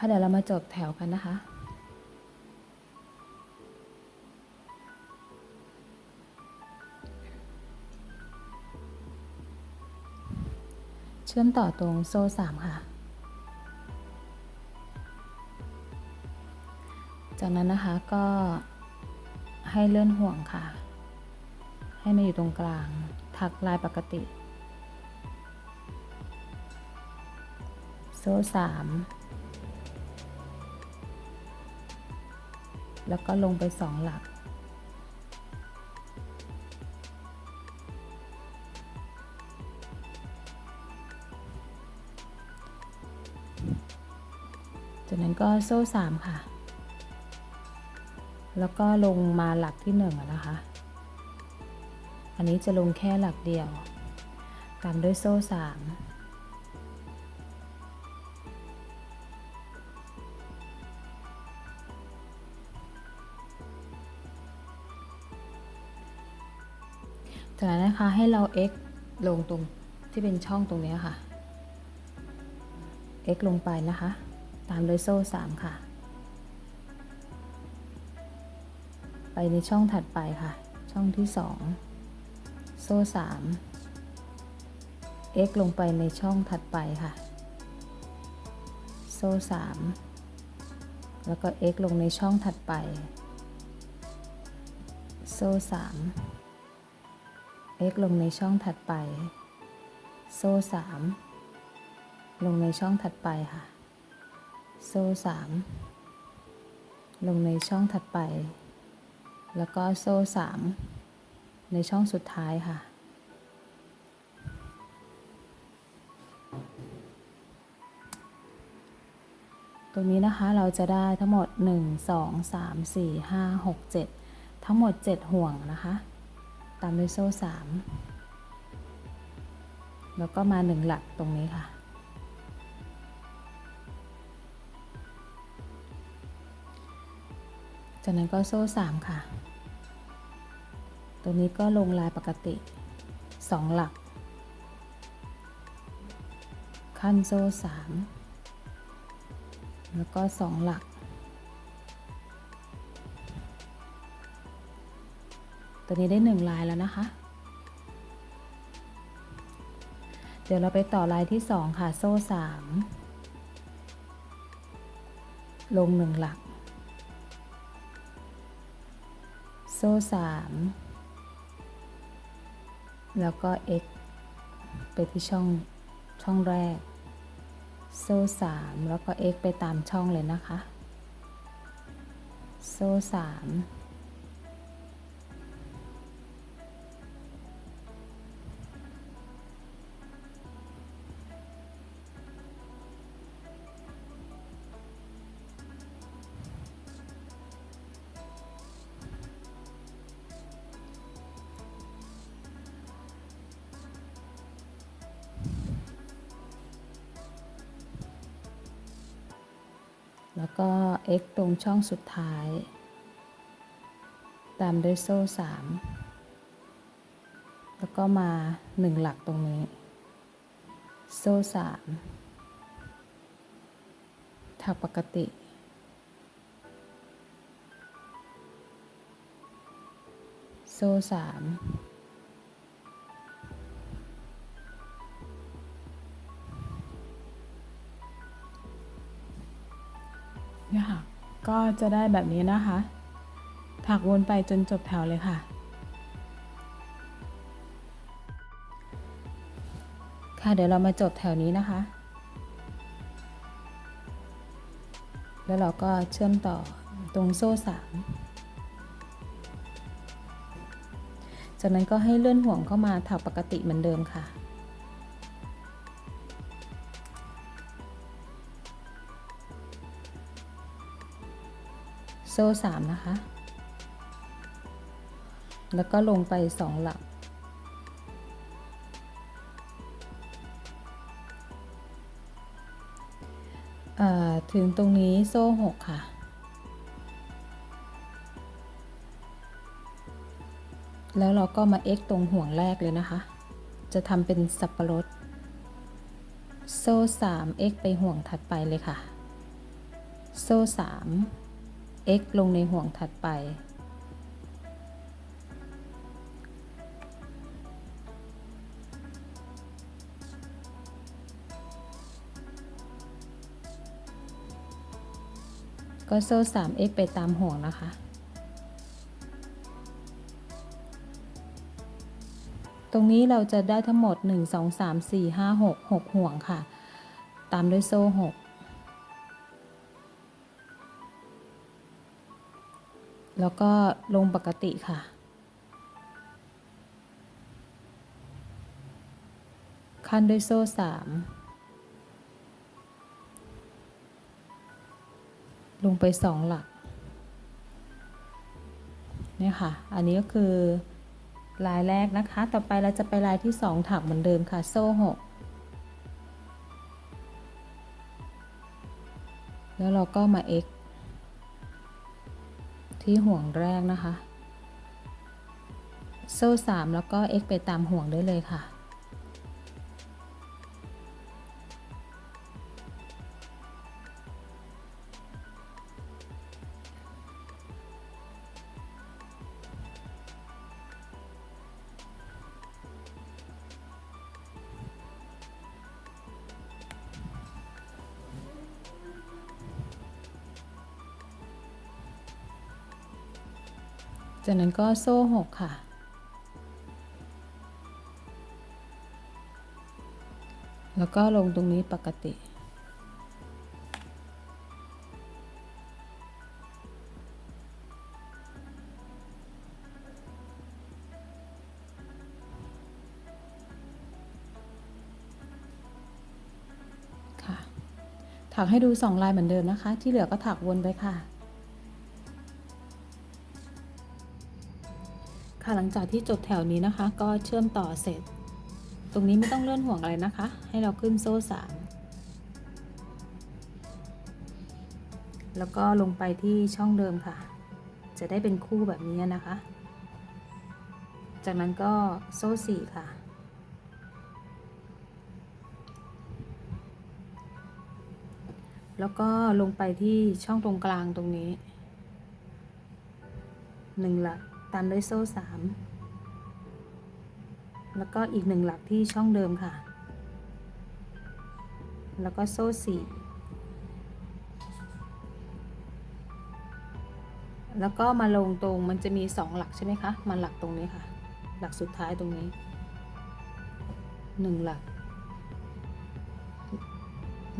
ค่ะเดี๋ยวเรามาจบแถวกันนะคะ เชื่อมต่อตรงโซ่สามค่ะ จากนั้นนะคะก็ให้เลื่อนห่วงค่ะ ให้มาอยู่ตรงกลาง ถักลายปกติ โซ่สาม แล้วก็ลงไป 2 หลัก จากนั้นก็โซ่ 3 ค่ะ แล้วก็ลงมาหลักที่1นะคะ อันนี้จะลงแค่หลักเดียว ตามด้วยโซ่ 3 จากนั้นนะคะให้เรา x ลงตรงที่เป็นช่องตรงนี้ค่ะ x ลงไปนะคะ ตามด้วยโซ่ 3 ค่ะ ไปในช่องถัดไปค่ะ ช่องที่ 2 โซ่ 3 x ลงไปในช่องถัดไปค่ะ โซ่ 3 แล้วก็ x ลงในช่องถัดไป โซ่ 3 x ลงในช่องถัดไป โซ่ 3 ลงในช่องถัดไปค่ะ โซ่ 3 ลงในช่องถัดไป แล้วก็โซ่ 3 ในช่องสุดท้ายค่ะ ตรงนี้นะคะเราจะได้ทั้งหมด 1 2 3 4 5 6 7 ทั้งหมด 7 ห่วงนะคะ ตามด้วยโซ่3แล้วก็มา1หลักตรงนี้ค่ะ จากนั้นก็โซ่3ค่ะ ตรงนี้ก็ลงลายปกติ2หลัก ขั้นโซ่3แล้วก็2หลัก ตัวนี้ได้1ลายแล้วนะคะ เดี๋ยวเราไปต่อลายที่ 2 ค่ะ โซ่ 3 ลง 1 หลัก โซ่ 3 แล้วก็ x ไปที่ช่องช่องแรก โซ่ 3 แล้วก็ x ไปตามช่องเลยนะคะ โซ่ 3 แล้วก็ x ตรงช่องสุดท้าย ตามด้วยโซ่ 3 แล้วก็มา 1 หลักตรงนี้ โซ่ 3 ถักปกติ โซ่ 3 จะได้แบบนี้นะคะ ถักวนไปจนจบแถวเลยค่ะ ค่ะเดี๋ยวเรามาจบแถวนี้นะคะ แล้วเราก็เชื่อมต่อตรงโซ่สามจากนั้นก็ให้เลื่อนห่วงเข้ามาถักปกติเหมือนเดิมค่ะ ซ่สามนะคะ แล้วก็ลงไปสองหลัก ถึงตรงนี้โซ่หกค่ะ แล้วเราก็มา x ตรงห่วงแรกเลยนะคะ จะทำเป็นสับปะรด โซ่ 3 x ไปห่วงถัดไปเลยค่ะ โซ่สาม x ลงในห่วงถัดไป ก็โซ่ 3x ไปตามห่วงนะคะ ตรงนี้เราจะได้ทั้งหมด 1 2 3 4 5 6 6 ห่วงค่ะ ตามด้วยโซ่ 6 แล้วก็ลงปกติค่ะ ขั้นด้วยโซ่3ลงไป2หลักเนี่ยค่ะ อันนี้ก็คือลายแรกนะคะ ต่อไปเราจะไปลายที่2ถักเหมือนเดิมค่ะ โซ่6แล้วเราก็มา x ที่ห่วงแรกนะคะ โซ่ 3 แล้วก็ x ไปตามห่วงได้เลยค่ะ จากนั้นก็โซ่6ค่ะ แล้วก็ลงตรงนี้ปกติ ค่ะ ถักให้ดู2ลายเหมือนเดิมนะคะ ที่เหลือก็ถักวนไปค่ะ ค่ะ หลังจากที่จบแถวนี้นะคะ ก็เชื่อมต่อเสร็จ ตรงนี้ไม่ต้องเลื่อนห่วงอะไรนะคะ ให้เราขึ้นโซ่สามแล้วก็ลงไปที่ช่องเดิมค่ะ จะได้เป็นคู่แบบนี้นะคะ จากนั้นก็โซ่สี่ค่ะ แล้วก็ลงไปที่ช่องตรงกลางตรงนี้หนึ่งหลัก ตามด้วยโซ่สามแล้วก็อีกหนึ่งหลักที่ช่องเดิมค่ะ แล้วก็โซ่สี่แล้วก็มาลงตรงมันจะมีสองหลักใช่ไหมคะ มาหลักตรงนี้ค่ะ หลักสุดท้ายตรงนี้หนึ่งหลัก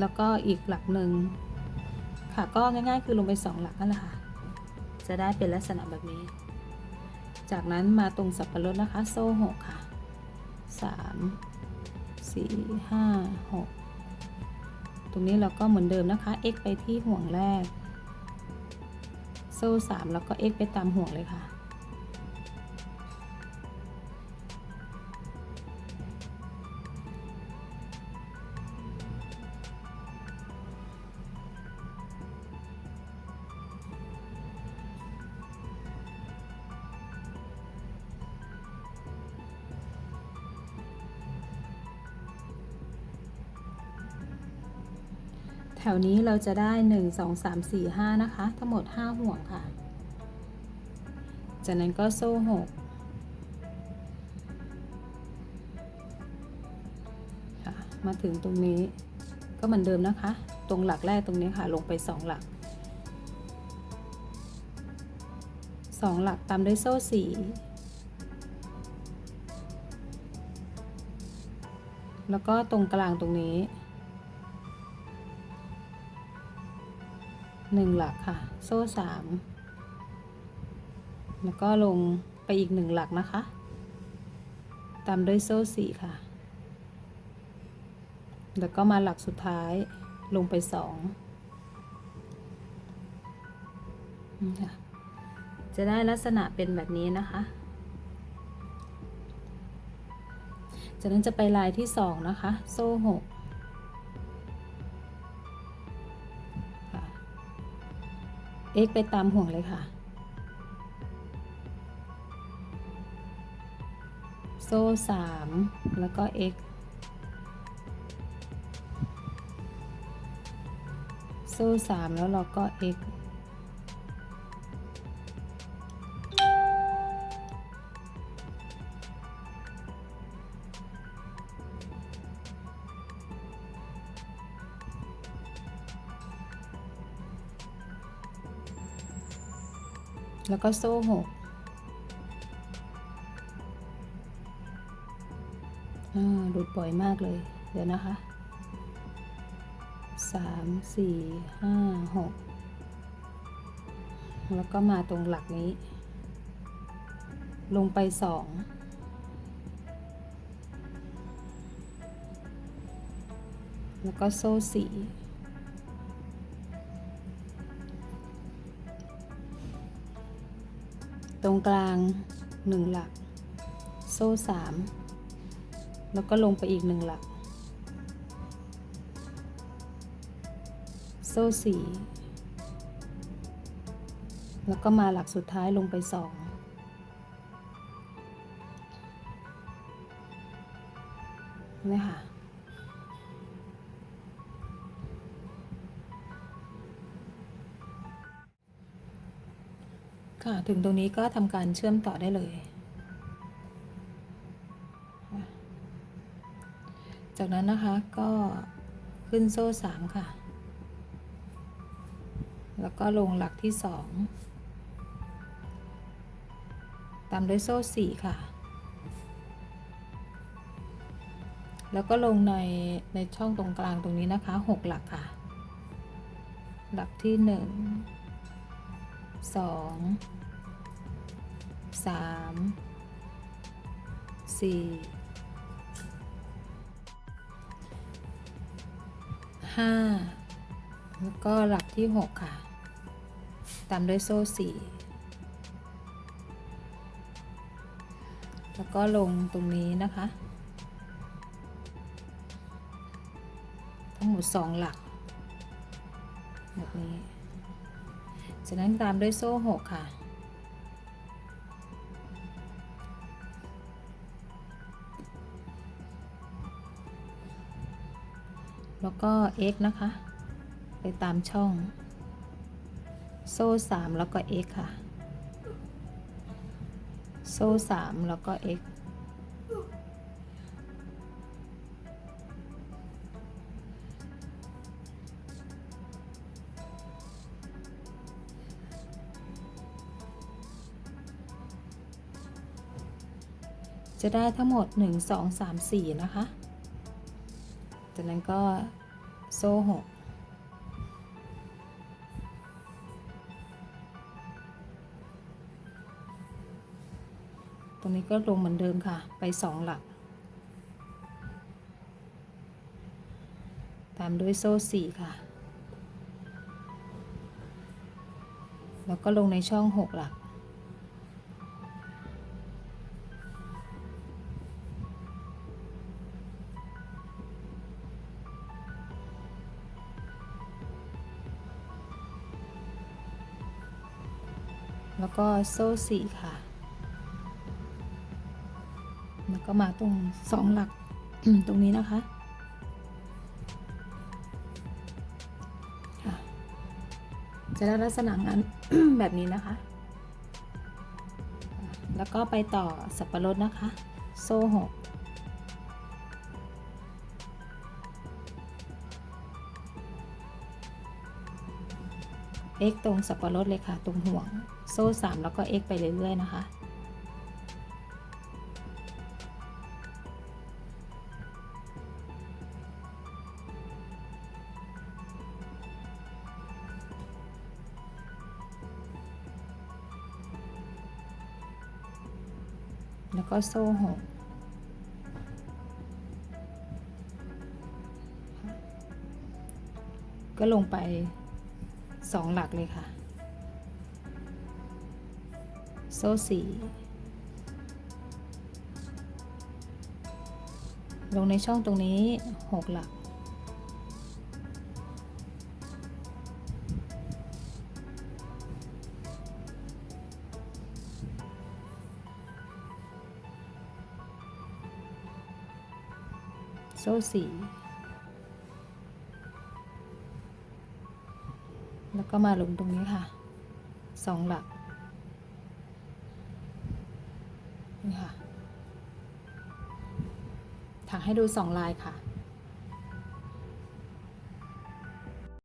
แล้วก็อีกหลักหนึ่งค่ะก็ง่ายๆ คือลงไปสองหลักนั่นแหละค่ะ จะได้เป็นลักษณะแบบนี้ จากนั้นมาตรงสับปะรดนะคะ โซ่หกค่ะสามสี่ห้าหกตรงนี้เราก็เหมือนเดิมนะคะ x ไปที่ห่วงแรก โซ่สามแล้วก็ x ไปตามห่วงเลยค่ะ วนี้เราจะได้ 1 2 3 4 5 นะคะ ทั้งหมด 5 ห่วงค่ะ จากนั้นก็โซ่ 6 ค่ะ มาถึงตรงนี้ก็เหมือนเดิมนะคะ ตรงหลักแรกตรงนี้ค่ะ ลงไป 2 หลัก 2 หลักตามด้วยโซ่ 4 แล้วก็ตรงกลางตรงนี้ หนึ่งหลักค่ะ โซ่สามแล้วก็ลงไปอีกหนึ่งหลักนะคะ ตามด้วยโซ่สี่ค่ะ แล้วก็มาหลักสุดท้ายลงไปสองค่ะจะได้ลักษณะเป็นแบบนี้นะคะ จากนั้นจะไปลายที่สองนะคะ โซ่หก x ไปตามห่วงเลยค่ะ โซ่สามแล้วก็ x โซ่สามแล้วเราก็ x แล้วก็โซ่หกหลุดบ่อยมากเลย เดี๋ยวนะคะสามสี่ห้าหกแล้วก็มาตรงหลักนี้ ลงไปสองแล้วก็โซ่สี่ ตรงกลางหนึ่งหลัก โซ่สามแล้วก็ลงไปอีกหนึ่งหลัก โซ่สี่แล้วก็มาหลักสุดท้ายลงไปสองนี่ค่ะค่ะ ถึงตรงนี้ก็ทำการเชื่อมต่อได้เลย จากนั้นนะคะก็ขึ้นโซ่สามค่ะ แล้วก็ลงหลักที่สองตามด้วยโซ่สี่ค่ะ แล้วก็ลงในในช่องตรงกลางตรงนี้นะคะหกหลักค่ะ หลักที่หนึ่ งสามสี่ห้าแล้วก็หลักที่หกค่ะ ตามด้วยโซ่สี่แล้วก็ลงตรงนี้นะคะ ทั้งหมดสองหลักแบบนี้จากนั้นตามด้วยโซ่หกค่ะ แล้วก็ x นะคะ ไปตามช่อง โซ่สามแล้วก็ x ค่ะ โซ่สามแล้วก็ x จะได้ทั้งหมด 1 2 3 4 นะคะ จากนั้นก็โซ่หกตรงนี้ก็ลงเหมือนเดิมค่ะ ไปสองหลัก ตามด้วยโซ่สี่ค่ะ แล้วก็ลงในช่องหกหลัก แล้วก็โซ่สี่ค่ะ แล้วก็มาตรงสองหลักตรงนี้นะคะจะได้ลักษณะงานแบบนี้นะคะ แล้วก็ไปต่อสับปะรดนะคะ โซ่หก x ตรงสับปะรดเลยค่ะ ตรงห่วงโซ่สามแล้วก็ x ไปเรื่อยๆนะคะ แล้วก็โซ่หกก็ลงไป สองหลักเลยค่ะ โซ่สี่ลงในช่องตรงนี้หกหลัก โซ่สี่ ก็มาลงตรงนี้ค่ะสองหลักนี่ค่ะถักให้ดูสองลายค่ะ